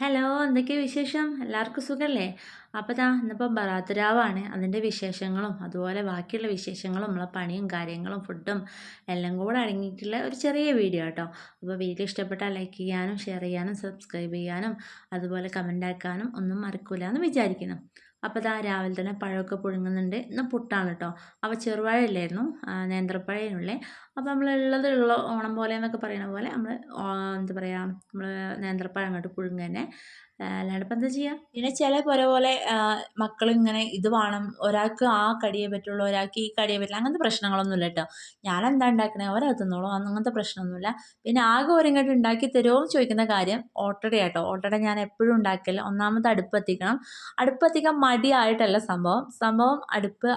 Hello എന്തൊക്കെ വിശേഷം? എല്ലാവർക്കും സുഖമല്ലേ അപ്പോൾ താ ഇന്നിപ്പോൾ ബറാത്തുരാവാണ്. അതിന്റെ വിശേഷങ്ങളും അതുപോലെ ബാക്കിയുള്ള വിശേഷങ്ങളും നമ്മളെ പണിയും കാര്യങ്ങളും ഫുഡും എല്ലാം കൂടെ അടങ്ങിയിട്ടുള്ള ഒരു ചെറിയ വീഡിയോ കേട്ടോ. അപ്പോൾ വീഡിയോ ഇഷ്ടപ്പെട്ടാൽ ലൈക്ക് ചെയ്യാനും ഷെയർ ചെയ്യാനും സബ്സ്ക്രൈബ് ചെയ്യാനും അതുപോലെ കമന്റ് ആക്കാനും ഒന്നും മറക്കില്ല എന്ന് വിചാരിക്കുന്നു. അപ്പോൾ ഇതാ രാവിലെ തന്നെ പഴമൊക്കെ പുഴുങ്ങുന്നുണ്ട്. ഇന്ന് പുട്ടാണ് കേട്ടോ അപ്പോൾ ചെറുപഴമില്ലായിരുന്നു നേന്ത്രപ്പഴയുള്ളത് അപ്പോൾ നമ്മൾ ഉള്ളത് ഉള്ള ഓണം പോലെ എന്നൊക്കെ പറയുന്ന പോലെ നമ്മൾ എന്താ പറയുക നമ്മൾ നേന്ത്രപ്പഴം അങ്ങോട്ട് പുഴുങ്ങുക തന്നെ അല്ലാണ്ട് ഇപ്പം എന്താ ചെയ്യുക പിന്നെ ചില പോലെ പോലെ മക്കളിങ്ങനെ ഇത് വേണം. ഒരാൾക്ക് ആ കടിയെ പറ്റുള്ളൂ ഒരാൾക്ക് ഈ കടിയെ പറ്റില്ല. അങ്ങനത്തെ പ്രശ്നങ്ങളൊന്നുമില്ല കേട്ടോ. ഞാൻ എന്താ ഉണ്ടാക്കണേ ഒരാൾ തിന്നോളൂ അങ്ങനത്തെ പ്രശ്നമൊന്നുമില്ല പിന്നെ ആകെ ഒരിങ്ങോട്ട് ഉണ്ടാക്കി തരുമോ ചോദിക്കുന്ന കാര്യം ഓട്ടട കേട്ടോ. ഓട്ടട ഞാൻ എപ്പോഴും ഉണ്ടാക്കില്ല ഒന്നാമത് അടുപ്പ് അടുപ്പെത്തിക്കാൻ മടിയായിട്ടല്ല സംഭവം. സംഭവം അടുപ്പ്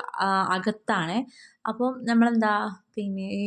അകത്താണ്. അപ്പം നമ്മളെന്താ? പിന്നെ ഈ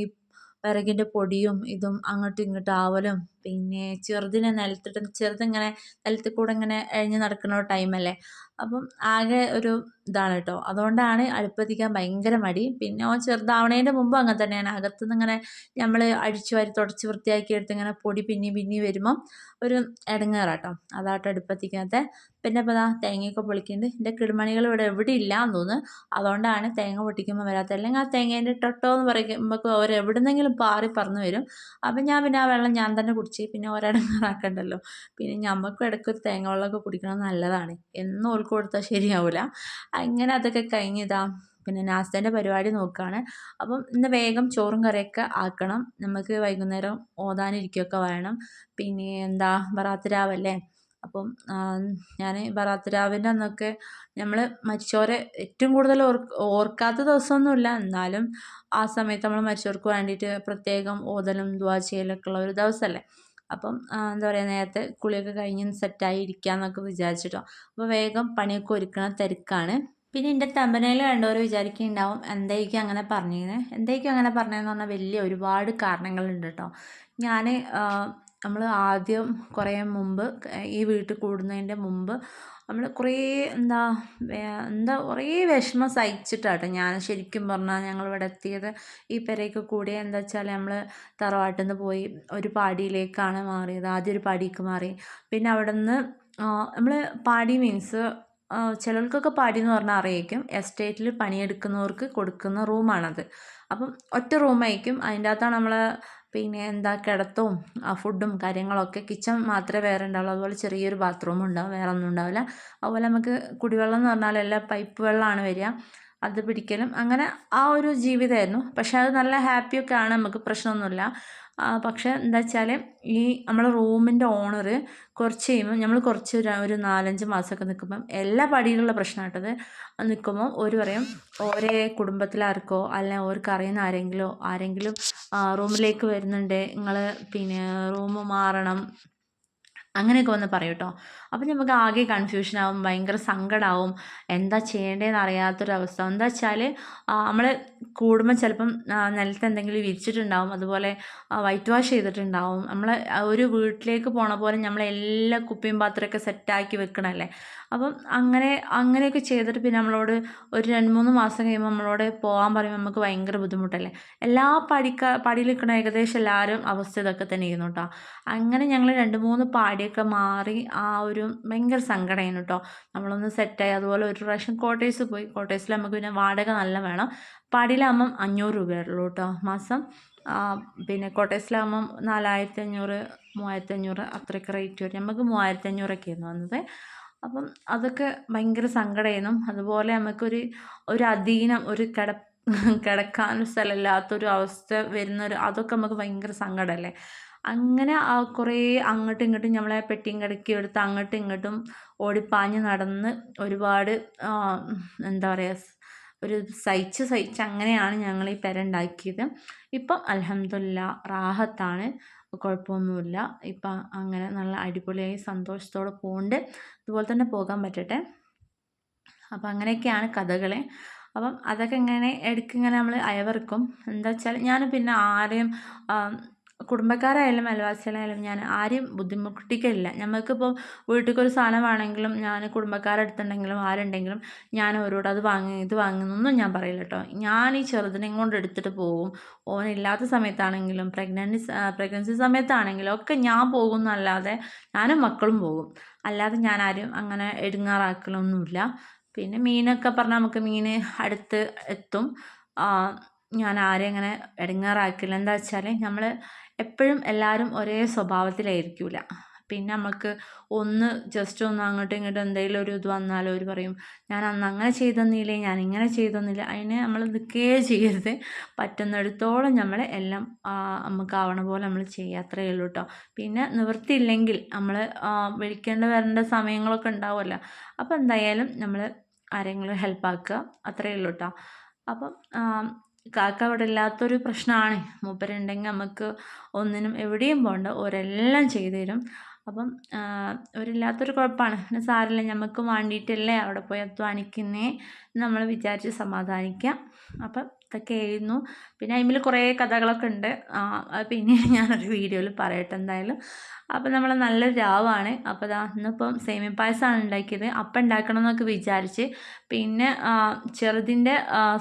വിറകിന്റെ പൊടിയും ഇതും അങ്ങോട്ടും ഇങ്ങോട്ടും ആവലും. പിന്നെ ചെറുതിനെ നിലത്തിട്ട് ചെറുതിങ്ങനെ നിലത്തിൽ കൂടെ ഇങ്ങനെ ഇഴഞ്ഞ് നടക്കുന്ന ടൈമല്ലേ അപ്പം ആകെ ഒരു ഇതാണ് കേട്ടോ. അതുകൊണ്ടാണ് അടുപ്പത്തിക്കാൻ ഭയങ്കര മടി. പിന്നെ ഓ ചെറുതാവണേന്റെ മുമ്പ് അങ്ങനെ തന്നെയാണ്. അകത്തുനിന്ന് ഇങ്ങനെ നമ്മൾ അടിച്ചു വാരി തുടച്ച് വൃത്തിയാക്കി എടുത്ത് ഇങ്ങനെ പൊടി പിന്നി പിന്നി വരുമ്പം ഒരു ഇടങ്ങേറാട്ടോ അതാട്ടോ അടുപ്പത്തിക്കാത്ത പിന്നെ ഇപ്പോൾ അതാ തേങ്ങയൊക്കെ പൊളിക്കുന്നുണ്ട് എന്റെ കിടുമണികൾ ഇവിടെ എവിടെ ഇല്ല എന്ന് തോന്നുന്നു. അതുകൊണ്ടാണ് തേങ്ങ പൊട്ടിക്കുമ്പോൾ വരാത്തത് അല്ലെങ്കിൽ ആ തേങ്ങേന്റെ ടൊട്ടോ എന്ന് പറയുമ്പോൾ അവർ എവിടെന്നെങ്കിലും പാറി പറന്ന് വരും. അപ്പം ഞാൻ പിന്നെ ആ വെള്ളം ഞാൻ തന്നെ കുടിച്ച് പിന്നെ ഒരിടങ്ങാറാക്കണ്ടല്ലോ പിന്നെ ഞമ്മക്കും ഇടയ്ക്ക് ഒരു തേങ്ങ വെള്ളമൊക്കെ കുടിക്കണം നല്ലതാണ്. എന്നും ഓൾക്ക് കൊടുത്താൽ ശരിയാവില്ല അങ്ങനെ അതൊക്കെ കഴിഞ്ഞിതാ. പിന്നെ നാസ്തേന്റെ പരിപാടി നോക്കുകയാണ് അപ്പം ഇന്ന് വേഗം ചോറും കറിയൊക്കെ ആക്കണം. നമുക്ക് വൈകുന്നേരം ഓതാനിരിക്കുകയൊക്കെ വേണം. പിന്നെ എന്താ ബറാത്തരാവല്ലേ? അപ്പം ഞാൻ ബറാത്തരാവിന്റെ അന്നൊക്കെ നമ്മൾ മരിച്ചവരെ ഏറ്റവും കൂടുതൽ ഓർ ഓർക്കാത്ത ദിവസമൊന്നുമില്ല. എന്നാലും ആ സമയത്ത് നമ്മൾ മരിച്ചവർക്ക് വേണ്ടിയിട്ട് പ്രത്യേകം ഓതലും ദ്വാ ചെയ്യലൊക്കെ ഉള്ള ഒരു ദിവസമല്ലേ? അപ്പം എന്താ പറയുക നേരത്തെ കുളിയൊക്കെ കഴിഞ്ഞ് സെറ്റായി ഇരിക്കാമെന്നൊക്കെ വിചാരിച്ചിട്ടോ. അപ്പോൾ വേഗം പണിയൊക്കെ ഒരുക്കണ തിരക്കാണ്. പിന്നെ എന്റെ തമ്പനയിൽ കണ്ടവർ വിചാരിക്കുന്നുണ്ടാവും എന്തായിരിക്കും അങ്ങനെ പറഞ്ഞിരുന്നത് എന്തായിരിക്കും അങ്ങനെ പറഞ്ഞതെന്ന് പറഞ്ഞാൽ വലിയ ഒരുപാട് കാരണങ്ങളുണ്ട് കേട്ടോ ഞാൻ നമ്മൾ ആദ്യം കുറേ മുമ്പ് ഈ വീട്ടിൽ കൂടുന്നതിന്റെ മുമ്പ് നമ്മൾ കുറേ എന്താ എന്താ കുറേ വിഷമം സഹിച്ചിട്ടാട്ടോ ഞാൻ ശരിക്കും പറഞ്ഞാൽ ഞങ്ങൾ ഇവിടെ എത്തിയത്. ഈ പെരയൊക്കെ കൂടെ എന്താ വെച്ചാൽ നമ്മൾ തറവാട്ടിൽ നിന്ന് പോയി ഒരു പാടിയിലേക്കാണ് മാറിയത്. ആദ്യം ഒരു പാടിക്ക് മാറി. പിന്നെ അവിടെ നിന്ന് നമ്മൾ പാടി മീൻസ് ചിലർക്കൊക്കെ പാടി എന്ന് പറഞ്ഞാൽ അറിയിക്കും എസ്റ്റേറ്റിൽ പണിയെടുക്കുന്നവർക്ക് കൊടുക്കുന്ന റൂമാണത്. അപ്പം ഒറ്റ റൂമായിരിക്കും. അതിന്റെ അകത്താണ് നമ്മൾ പിന്നെ എന്താ കിടത്തവും ഫുഡും കാര്യങ്ങളൊക്കെ കിച്ചൺ മാത്രമേ വേറെ ഉണ്ടാവുള്ളൂ. അതുപോലെ ചെറിയൊരു ബാത്റൂം ഉണ്ടാവും വേറെ ഒന്നും ഉണ്ടാവില്ല. അതുപോലെ നമുക്ക് കുടിവെള്ളം എന്ന് പറഞ്ഞാൽ എല്ലാം പൈപ്പ് വെള്ളമാണ് വരിക. അത് പിടിക്കലും. അങ്ങനെ ആ ഒരു ജീവിതമായിരുന്നു. പക്ഷേ അത് നല്ല ഹാപ്പിയൊക്കെ ആണ്. നമുക്ക് പ്രശ്നമൊന്നുമില്ല. പക്ഷേ എന്താ വെച്ചാൽ ഈ നമ്മളെ റൂമിന്റെ ഓണർ കുറച്ച് കഴിയുമ്പോൾ നമ്മൾ കുറച്ച് ഒരു നാലഞ്ച് മാസമൊക്കെ നിൽക്കുമ്പം എല്ലാ പടിയിലുള്ള പ്രശ്നമായിട്ടത് നിൽക്കുമ്പോൾ ഒരു പറയും ഓരേ കുടുംബത്തിലാർക്കോ അല്ലെങ്കിൽ ഓർക്ക് അറിയുന്ന ആരെങ്കിലോ ആരെങ്കിലും റൂമിലേക്ക് വരുന്നുണ്ട് നിങ്ങൾ പിന്നെ റൂം മാറണം അങ്ങനെയൊക്കെ വന്ന് പറയും കേട്ടോ അപ്പം നമുക്ക് ആകെ കൺഫ്യൂഷൻ ആവും ഭയങ്കര സങ്കടമാവും എന്താ ചെയ്യേണ്ടതെന്ന് അറിയാത്തൊരവസ്ഥ എന്താ വെച്ചാൽ നമ്മൾ കൂടുമ്പോൾ ചിലപ്പം നിലത്ത് എന്തെങ്കിലും വിരിച്ചിട്ടുണ്ടാവും അതുപോലെ വൈറ്റ് വാഷ് ചെയ്തിട്ടുണ്ടാവും. നമ്മൾ ഒരു വീട്ടിലേക്ക് പോണ പോലെ നമ്മൾ എല്ലാ കുപ്പിയും പാത്രമൊക്കെ സെറ്റാക്കി വെക്കണമല്ലേ അപ്പം അങ്ങനെ അങ്ങനെയൊക്കെ ചെയ്തിട്ട് പിന്നെ നമ്മളോട് ഒരു രണ്ട് മൂന്ന് മാസം കഴിയുമ്പോൾ നമ്മളോട് പോകാൻ പറയുമ്പോൾ നമുക്ക് ഭയങ്കര ബുദ്ധിമുട്ടല്ലേ? എല്ലാ പടിക്ക പടിയിൽ നിൽക്കുന്ന ഏകദേശം എല്ലാവരും അവസ്ഥ ഇതൊക്കെ തന്നെ ചെയ്യുന്നു കേട്ടോ. അങ്ങനെ ഞങ്ങൾ രണ്ട് മൂന്ന് പാടിയൊക്കെ മാറി ആ ഒരു ഭയങ്കര സങ്കടമായിരുന്നു കേട്ടോ നമ്മളൊന്ന് സെറ്റായി അതുപോലെ ഒരു പ്രാവശ്യം കോട്ടേഴ്സ് പോയി. കോട്ടേഴ്സിൽ നമുക്ക് പിന്നെ വാടക നല്ല വേണം. പാടിയിലാകുമ്പം അഞ്ഞൂറ് രൂപയുള്ളൂ കേട്ടോ മാസം. പിന്നെ കോട്ടേഴ്സിലാകുമ്പം നാലായിരത്തി അഞ്ഞൂറ് മൂവായിരത്തി അഞ്ഞൂറ് അത്രയൊക്കെ റേറ്റ് വരും. നമുക്ക് മൂവായിരത്തി അഞ്ഞൂറൊക്കെയായിരുന്നു വന്നത്. അപ്പം അതൊക്കെ ഭയങ്കര സങ്കടമായിരുന്നു. അതുപോലെ നമുക്കൊരു ഒരു അധീനം ഒരു കിട കിടക്കാനൊരു സ്ഥലമില്ലാത്തൊരു അവസ്ഥ വരുന്നൊരു അതൊക്കെ നമുക്ക് ഭയങ്കര സങ്കടമല്ലേ? അങ്ങനെ കുറേ അങ്ങോട്ടും ഇങ്ങോട്ടും നമ്മളെ പെട്ടിയും കിടക്കി എടുത്ത് അങ്ങോട്ടും ഇങ്ങോട്ടും ഓടിപ്പാഞ്ഞ് നടന്ന് ഒരുപാട് എന്താ പറയുക ഒരു സഹിച്ച് സഹിച്ച് അങ്ങനെയാണ് ഞങ്ങൾ ഈ പെര ഉണ്ടാക്കിയത് ഇപ്പം അലഹമില്ല റാഹത്താണ്. കുഴപ്പമൊന്നുമില്ല. ഇപ്പം അങ്ങനെ നല്ല അടിപൊളിയായി സന്തോഷത്തോടെ പോകുന്നുണ്ട് ഇതുപോലെ തന്നെ പോകാൻ പറ്റട്ടെ. അപ്പം അങ്ങനെയൊക്കെയാണ് കഥകളെ. അപ്പം അതൊക്കെ ഇങ്ങനെ ഇടയ്ക്ക് ഇങ്ങനെ നമ്മൾ അയവർക്കും എന്താ വെച്ചാൽ ഞാൻ പിന്നെ ആരെയും കുടുംബക്കാരായാലും അയൽവാസികളായാലും ഞാൻ ആരെയും ബുദ്ധിമുട്ടിക്കലില്ല. ഞമ്മൾക്കിപ്പോൾ വീട്ടിലേക്കൊരു സാധനം വേണമെങ്കിലും ഞാൻ കുടുംബക്കാരുടെ അടുത്തുണ്ടെങ്കിലും ആരുണ്ടെങ്കിലും ഞാൻ അവരോട് അത് വാങ്ങി ഇത് വാങ്ങുന്നൊന്നും ഞാൻ പറയില്ല കേട്ടോ ഞാൻ ഈ ചെറുതിനെയും കൊണ്ട് എടുത്തിട്ട് പോകും ഓനില്ലാത്ത സമയത്താണെങ്കിലും പ്രഗ്നൻസി പ്രഗ്നൻസി സമയത്താണെങ്കിലും ഒക്കെ ഞാൻ പോകും എന്നല്ലാതെ ഞാനും മക്കളും പോകും. അല്ലാതെ ഞാൻ ആരും അങ്ങനെ എടുങ്ങാറാക്കലൊന്നുമില്ല. പിന്നെ മീനൊക്കെ പറഞ്ഞാൽ നമുക്ക് മീൻ അടുത്ത് എത്തും. ഞാൻ ആരെയും അങ്ങനെ ഇടങ്ങാറാക്കില്ല എന്താ വെച്ചാൽ നമ്മൾ എപ്പോഴും എല്ലാവരും ഒരേ സ്വഭാവത്തിലായിരിക്കില്ല പിന്നെ നമുക്ക് ഒന്ന് ജസ്റ്റ് ഒന്ന് അങ്ങോട്ടും ഇങ്ങോട്ടും എന്തെങ്കിലും ഒരു ഇത് വന്നാലോ അവർ പറയും ഞാൻ അന്ന് അങ്ങനെ ചെയ്തെന്നില്ലേ ഞാൻ ഇങ്ങനെ ചെയ്തെന്നില്ല അതിന് നമ്മൾ നിൽക്കുകയേ ചെയ്യരുത്. പറ്റുന്നിടത്തോളം നമ്മൾ എല്ലാം നമുക്ക് ആവണ പോലെ നമ്മൾ ചെയ്യുക അത്രയേ ഉള്ളൂ കേട്ടോ പിന്നെ നിവൃത്തിയില്ലെങ്കിൽ നമ്മൾ വിളിക്കേണ്ട വരേണ്ട സമയങ്ങളൊക്കെ ഉണ്ടാവുമല്ലോ അപ്പോൾ എന്തായാലും നമ്മൾ ആരെങ്കിലും ഹെൽപ്പ് ആക്കുക അത്രയേ ഉള്ളൂ കേട്ടോ അപ്പം കാക്ക അവിടെ ഇല്ലാത്തൊരു പ്രശ്നമാണ്. മൂപ്പരുണ്ടെങ്കിൽ നമുക്ക് ഒന്നിനും എവിടെയും പോകണ്ട ഓരെല്ലാം ചെയ്തു തരും. അപ്പം ഒരില്ലാത്തൊരു കുഴപ്പമാണ്. പിന്നെ സാറില്ല നമുക്ക് വേണ്ടിയിട്ടല്ലേ അവിടെ പോയി അധ്വാനിക്കുന്നേ നമ്മൾ വിചാരിച്ച് സമാധാനിക്കാം. അപ്പം ഇതൊക്കെയായിരുന്നു പിന്നെ അതിൽ കുറേ കഥകളൊക്കെ ഉണ്ട്. പിന്നെ ഞാനൊരു വീഡിയോയിൽ പറയട്ടെ എന്തായാലും. അപ്പോൾ നമ്മൾ നല്ല രാവാണ്. അപ്പോൾ ഇതാ ഇന്നിപ്പം സേമിയ പായസമാണ് ഉണ്ടാക്കിയത് അപ്പം ഉണ്ടാക്കണം എന്നൊക്കെ വിചാരിച്ച്. പിന്നെ ചെറുതിന്റെ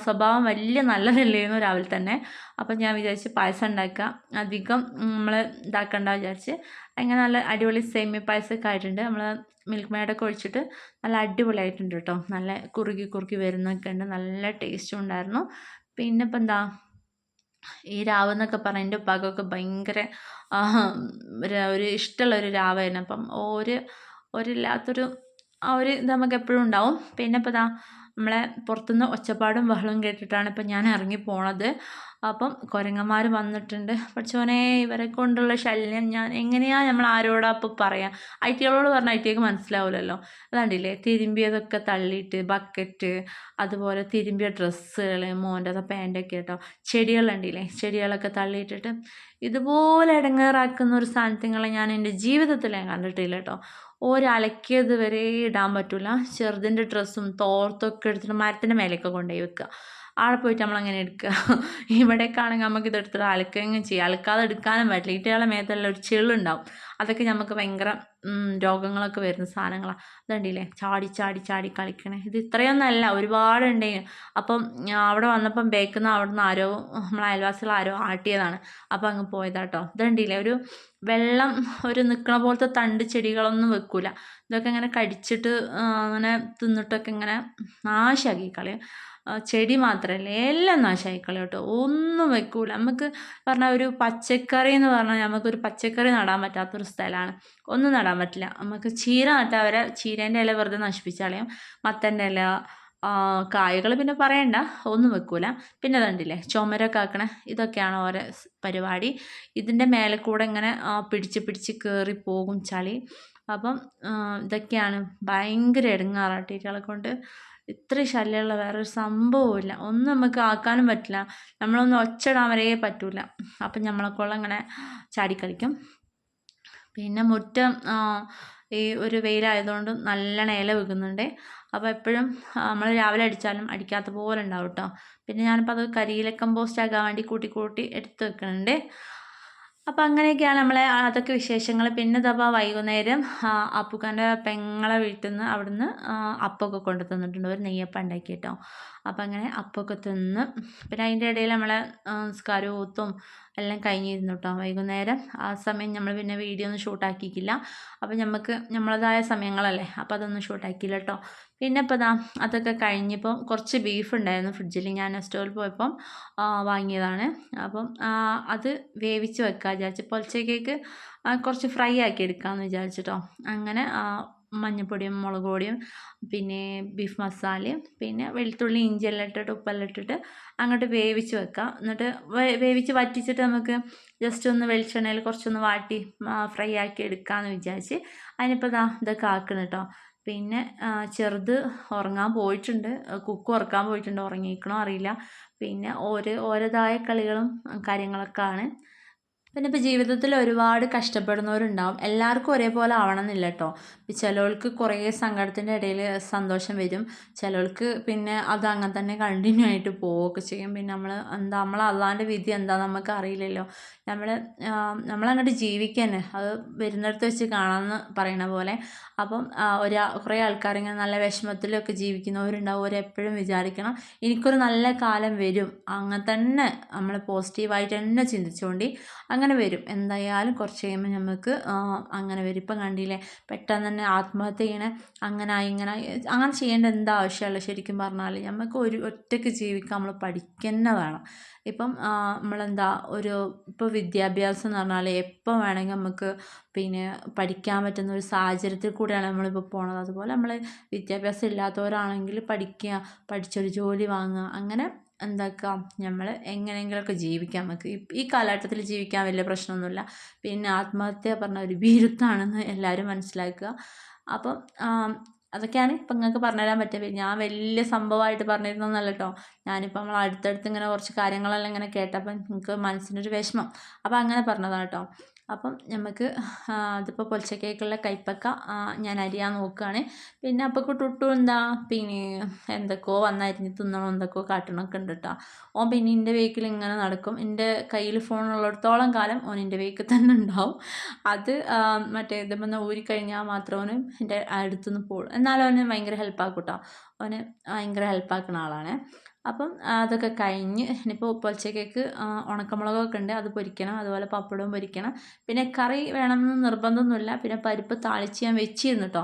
സ്വഭാവം വലിയ നല്ലതല്ലായിരുന്നു രാവിലെ തന്നെ. അപ്പം ഞാൻ വിചാരിച്ച് പായസം ഉണ്ടാക്കുക അധികം നമ്മൾ ഇതാക്കണ്ട വിചാരിച്ച്. അങ്ങനെ നല്ല അടിപൊളി സേമിയ പായസമൊക്കെ ആയിട്ടുണ്ട്. നമ്മൾ മിൽക്ക് മേഡൊക്കെ ഒഴിച്ചിട്ട് നല്ല അടിപൊളിയായിട്ടുണ്ട് കേട്ടോ. നല്ല കുറുകി കുറുക്കി വരുന്നൊക്കെ ഉണ്ട്. നല്ല ടേസ്റ്റും ഉണ്ടായിരുന്നു. പിന്നെ ഇപ്പം എന്താ ഈ രാവ് എന്നൊക്കെ പറഞ്ഞാൽ എന്റെ ഉപ്പാക്കൊക്കെ ഭയങ്കര ഒരു ഇഷ്ടമുള്ള ഒരു രാവായിരുന്നു. അപ്പം ഒരു ഒരില്ലാത്തൊരു ആ ഒരു ഇത് നമുക്ക് എപ്പോഴും ഉണ്ടാവും. പിന്നെ ഇപ്പം ഇതാ നമ്മളെ പുറത്തുനിന്ന് ഒച്ചപ്പാടും ബഹളവും കേട്ടിട്ടാണ് ഇപ്പം ഞാൻ ഇറങ്ങി പോണത്. അപ്പം കുരങ്ങന്മാർ വന്നിട്ടുണ്ട്. പഠിച്ചോനെ ഇവരെ കൊണ്ടുള്ള ശല്യം ഞാൻ എങ്ങനെയാണ് നമ്മൾ ആരോടാ അപ്പോൾ പറയാം? ഐ ടികളോട് പറഞ്ഞാൽ ഐറ്റിക്ക് മനസ്സിലാവില്ലല്ലോ അതാണ്ടില്ലേ തിരുമ്പിയതൊക്കെ തള്ളിയിട്ട് ബക്കറ്റ് അതുപോലെ തിരുമ്പിയ ഡ്രസ്സുകൾ മോന്റെ പാന്റൊക്കെ കേട്ടോ ചെടികളുണ്ടില്ലേ ചെടികളൊക്കെ തള്ളിയിട്ടിട്ട് ഇതുപോലെ ഇടങ്ങേറാക്കുന്ന ഒരു സാധനത്തിങ്ങളെ ഞാൻ എന്റെ ജീവിതത്തിൽ ഞാൻ കണ്ടിട്ടില്ല കേട്ടോ. ഒരലക്കിയത് വരെ ഇടാൻ പറ്റില്ല ചെറുതിന്റെ ഡ്രസ്സും തോർത്തൊക്കെ എടുത്തിട്ട് മരത്തിന്റെ മേലെയൊക്കെ കൊണ്ടുപോയി വെക്കുക. അവിടെ പോയിട്ട് നമ്മളങ്ങനെ എടുക്കുക. ഇവിടേക്കാണെങ്കിൽ നമുക്ക് ഇതെടുത്തിട്ട് അലക്കുകയും ചെയ്യാം. അലക്കാതെ എടുക്കാനും പറ്റില്ല. ഇട്ടയാളെ മേത്തെല്ലാം ഒരു ചെള്ളുണ്ടാവും അതൊക്കെ നമുക്ക് ഭയങ്കര രോഗങ്ങളൊക്കെ വരുന്ന സാധനങ്ങളാണ് അതുണ്ടല്ലേ ചാടി ചാടി ചാടി കളിക്കണേ. ഇത് ഇത്രയൊന്നല്ല ഒരുപാടുണ്ടെങ്കിൽ അപ്പം അവിടെ വന്നപ്പം ബേക്കുന്ന അവിടെ നിന്ന് ആരോ നമ്മളെ അയൽവാസികൾ ആരോ ആട്ടിയതാണ്. അപ്പം അങ്ങ് പോയതാട്ടോ. ഇതുണ്ടല്ലേ? ഒരു വെള്ളം ഒരു നിൽക്കണ പോലത്തെ തണ്ട് ചെടികളൊന്നും വെക്കൂല. ഇതൊക്കെ ഇങ്ങനെ കടിച്ചിട്ട് അങ്ങനെ തിന്നിട്ടൊക്കെ ഇങ്ങനെ നാശാക്കി കളയും. ചെടി മാത്രമല്ല എല്ലാം നാശമായി കളയും കേട്ടോ. ഒന്നും വെക്കൂല. നമുക്ക് പറഞ്ഞാൽ ഒരു പച്ചക്കറി എന്ന് പറഞ്ഞാൽ നമുക്കൊരു പച്ചക്കറി നടാൻ പറ്റാത്തൊരു സ്ഥലമാണ് ഒന്നും നടാൻ പറ്റില്ല. നമുക്ക് ചീര നട്ടാൽ അവരെ ചീരേന്റെ ഇല വെറുതെ നശിപ്പിച്ചാളയും മത്തന്റെ ഇല കായകൾ പിന്നെ പറയണ്ട. ഒന്നും വെക്കൂല. പിന്നെ അതുണ്ടില്ലേ ചുമരൊക്കെ ആക്കണേ. ഇതൊക്കെയാണ് ഓരോ പരിപാടി. ഇതിന്റെ മേലെ കൂടെ ഇങ്ങനെ പിടിച്ച് പിടിച്ച് കയറി പോകും ചളി. അപ്പം ഇതൊക്കെയാണ് ഭയങ്കര ഇടങ്ങാറാട്ടികളെ കൊണ്ട് ഇത്ര ശല്യമുള്ള വേറൊരു സംഭവമില്ല. ഒന്നും നമുക്ക് ആക്കാനും പറ്റില്ല. നമ്മളൊന്ന് ഒച്ചടാൻ വരെ പറ്റില്ല അപ്പം നമ്മളെക്കൊള്ളം ഇങ്ങനെ ചാടിക്കളിക്കും. പിന്നെ മുറ്റം ഈ ഒരു വെയിലായതുകൊണ്ട് നല്ല ഇല വെക്കുന്നുണ്ട് അപ്പോൾ എപ്പോഴും നമ്മൾ രാവിലെ അടിച്ചാലും അടിക്കാത്ത പോലെ ഉണ്ടാവും കേട്ടോ പിന്നെ ഞാനിപ്പോൾ അത് കരിയില കമ്പോസ്റ്റ് ആക്കാൻ വേണ്ടി കൂട്ടി കൂട്ടി എടുത്ത് വെക്കുന്നുണ്ട് അപ്പം അങ്ങനെയൊക്കെയാണ് നമ്മളെ അതൊക്കെ വിശേഷങ്ങൾ പിന്നെ ഇതപ്പോൾ വൈകുന്നേരം അപ്പുക്കാന്റെ പെങ്ങളെ വീട്ടിൽ നിന്ന് അവിടുന്ന് അപ്പമൊക്കെ കൊണ്ടു തന്നിട്ടുണ്ട് ഒരു നെയ്യപ്പം ഉണ്ടാക്കി കേട്ടോ അപ്പം അങ്ങനെ അപ്പമൊക്കെ തിന്ന്. പിന്നെ അതിന്റെ ഇടയിൽ നമ്മളെ സ്കരൂത്തും എല്ലാം കഴിഞ്ഞിരുന്നു കേട്ടോ വൈകുന്നേരം. ആ സമയം നമ്മൾ പിന്നെ വീഡിയോ ഒന്നും ഷൂട്ടാക്കിയിക്കില്ല അപ്പോൾ നമുക്ക് നമ്മളതായ സമയങ്ങളല്ലേ? അപ്പോൾ അതൊന്നും ഷൂട്ടാക്കിയില്ല കേട്ടോ പിന്നെ ഇപ്പോൾ ഇതാ അതൊക്കെ കഴിഞ്ഞപ്പോൾ കുറച്ച് ബീഫ് ഉണ്ടായിരുന്നു ഫ്രിഡ്ജിൽ ഞാൻ സ്റ്റോറിൽ പോയപ്പം വാങ്ങിയതാണ്. അപ്പം അത് വേവിച്ച് വെക്കുക വിചാരിച്ചു. പൊലച്ചക്കേക്ക് കുറച്ച് ഫ്രൈ ആക്കി എടുക്കാമെന്ന് വിചാരിച്ചിട്ടോ അങ്ങനെ മഞ്ഞൾപ്പൊടിയും മുളക് പൊടിയും പിന്നെ ബീഫ് മസാലയും പിന്നെ വെളുത്തുള്ളി ഇഞ്ചി എല്ലാം ഇട്ടിട്ട് ഉപ്പെല്ലാം ഇട്ടിട്ട് അങ്ങോട്ട് വേവിച്ച് വെക്കാം. എന്നിട്ട് വേവിച്ച് വറ്റിച്ചിട്ട് നമുക്ക് ജസ്റ്റ് ഒന്ന് വെളിച്ചെണ്ണയിൽ കുറച്ചൊന്ന് വാട്ടി ഫ്രൈ ആക്കി എടുക്കാമെന്ന് വിചാരിച്ച് അതിനിപ്പോൾ ഇതാ ഇതൊക്കെ ആക്കണം കേട്ടോ പിന്നെ ചെറുത് ഉറങ്ങാൻ പോയിട്ടുണ്ട്. കുക്ക് ഉറക്കാൻ പോയിട്ടുണ്ട്. ഉറങ്ങിയിരിക്കണോ അറിയില്ല. പിന്നെ ഓരോ ഓരോതായ കളികളും കാര്യങ്ങളൊക്കെ ആണ്. പിന്നെ ഇപ്പോൾ ജീവിതത്തിൽ ഒരുപാട് കഷ്ടപ്പെടുന്നവരുണ്ടാവും. എല്ലാവർക്കും ഒരേപോലെ ആവണമെന്നില്ല കേട്ടോ ചിലവർക്ക് കുറേ സങ്കടത്തിന്റെ ഇടയിൽ സന്തോഷം വരും. ചിലവർക്ക് പിന്നെ അത് അങ്ങനെ തന്നെ കണ്ടിന്യൂ ആയിട്ട് പോവുകയൊക്കെ ചെയ്യും. പിന്നെ നമ്മൾ എന്താ നമ്മൾ അള്ളാന്റെ വിധി എന്താ നമുക്ക് അറിയില്ലല്ലോ. നമ്മൾ നമ്മളങ്ങോട്ട് ജീവിക്കാനെ അത് വരുന്നിടത്ത് വെച്ച് കാണാമെന്ന് പറയണ പോലെ. അപ്പം ഒരു കുറേ ആൾക്കാരിങ്ങനെ നല്ല വിഷമത്തിലൊക്കെ ജീവിക്കുന്നവരുണ്ടാവും. അവരെപ്പോഴും വിചാരിക്കണം എനിക്കൊരു നല്ല കാലം വരും. അങ്ങനെ തന്നെ നമ്മൾ പോസിറ്റീവായിട്ട് തന്നെ ചിന്തിച്ചുകൊണ്ട് അങ്ങനെ വരും. എന്തായാലും കുറച്ച് കഴിയുമ്പോൾ നമുക്ക് അങ്ങനെ വരും. ഇപ്പം കണ്ടില്ലേ പെട്ടെന്ന് തന്നെ ആത്മഹത്യ ചെയ്യണേ അങ്ങനെ ഇങ്ങനെ അങ്ങനെ ചെയ്യേണ്ട എന്താ ആവശ്യമുള്ളത് ശരിക്കും പറഞ്ഞാൽ നമുക്ക് ഒരു ഒറ്റയ്ക്ക് ജീവിക്കാൻ നമ്മൾ പഠിക്കുന്ന വേണം. ഇപ്പം നമ്മളെന്താ ഒരു ഇപ്പോൾ വിദ്യാഭ്യാസം എന്ന് പറഞ്ഞാൽ എപ്പോൾ വേണമെങ്കിൽ നമുക്ക് പിന്നെ പഠിക്കാൻ പറ്റുന്ന ഒരു സാഹചര്യത്തിൽ കൂടെയാണ് നമ്മളിപ്പോൾ പോണത്. അതുപോലെ നമ്മൾ വിദ്യാഭ്യാസം ഇല്ലാത്തവരാണെങ്കിൽ പഠിക്കുക പഠിച്ചൊരു ജോലി വാങ്ങുക അങ്ങനെ എന്താക്കുക നമ്മൾ എങ്ങനെയെങ്കിലുമൊക്കെ ജീവിക്കാം നമുക്ക്. ഈ കാലഘട്ടത്തിൽ ജീവിക്കാൻ വലിയ പ്രശ്നമൊന്നുമില്ല. പിന്നെ ആത്മഹത്യ പറഞ്ഞ ഒരു ഭീരുത്താണെന്ന് എല്ലാവരും മനസ്സിലാക്കുക. അപ്പം അതൊക്കെയാണ് ഇപ്പം നിങ്ങൾക്ക് പറഞ്ഞുതരാൻ പറ്റിയത് ഞാൻ വലിയ സംഭവമായിട്ട് പറഞ്ഞിരുന്നൊന്നല്ല കേട്ടോ. ഞാനിപ്പോൾ നമ്മൾ അടുത്തടുത്ത് ഇങ്ങനെ കുറച്ച് കാര്യങ്ങളെല്ലാം ഇങ്ങനെ കേട്ടപ്പം നിങ്ങൾക്ക് മനസ്സിനൊരു വിഷമം. അപ്പം അങ്ങനെ പറഞ്ഞതാണ് കേട്ടോ. അപ്പം നമുക്ക് അതിപ്പോൾ പൊൽച്ചക്കേക്കുള്ള കൈപ്പക്ക ഞാൻ അരിയാൻ നോക്കുകയാണ് പിന്നെ അപ്പക്ക് ടുട്ടു എന്താ പിന്നെ എന്തൊക്കെയോ വന്നരിഞ്ഞ് തിന്നണം എന്തൊക്കെയോ കാട്ടണമൊക്കെ ഉണ്ട് കേട്ടോ ഓൻ പിന്നെ എന്റെ വേക്കിൽ ഇങ്ങനെ നടക്കും. എന്റെ കയ്യിൽ ഫോൺ ഉള്ളിടത്തോളം കാലം ഓൻ എന്റെ വേക്കിൽ തന്നെ ഉണ്ടാവും. അത് മറ്റേ ഇതുമെന്ന് ഊരിക്കഴിഞ്ഞാൽ മാത്രം ഓന് എന്റെ അടുത്തുനിന്ന് പോകും എന്നാലും അവന് ഭയങ്കര ഹെൽപ്പാക്കും കേട്ടോ അവന് ഭയങ്കര ഹെൽപ്പാക്കുന്ന ആളാണ്. അപ്പം അതൊക്കെ കഴിഞ്ഞ് ഇനിയിപ്പോൾ പൊലച്ചക്കേക്ക് ഉണക്കമുളകൊക്കെ ഉണ്ട് അത് പൊരിക്കണം അതുപോലെ പപ്പടവും പൊരിക്കണം. പിന്നെ കറി വേണമെന്ന് നിർബന്ധമൊന്നുമില്ല. പിന്നെ പരിപ്പ് താളിച്ച് ഞാൻ വെച്ചിരുന്നു കേട്ടോ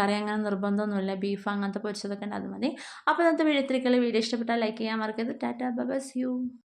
കറി അങ്ങനെ നിർബന്ധമൊന്നുമില്ല. ബീഫ് അങ്ങനത്തെ പൊരിച്ചതൊക്കെ ഉണ്ട് അത് മതി. അപ്പോൾ ഇന്നത്തെ വീഡിയോ ഇത്രയ്ക്കുള്ള വീഡിയോ ഇഷ്ടപ്പെട്ടാൽ ലൈക്ക് ചെയ്യാൻ മറക്കരുത്. Tata bye U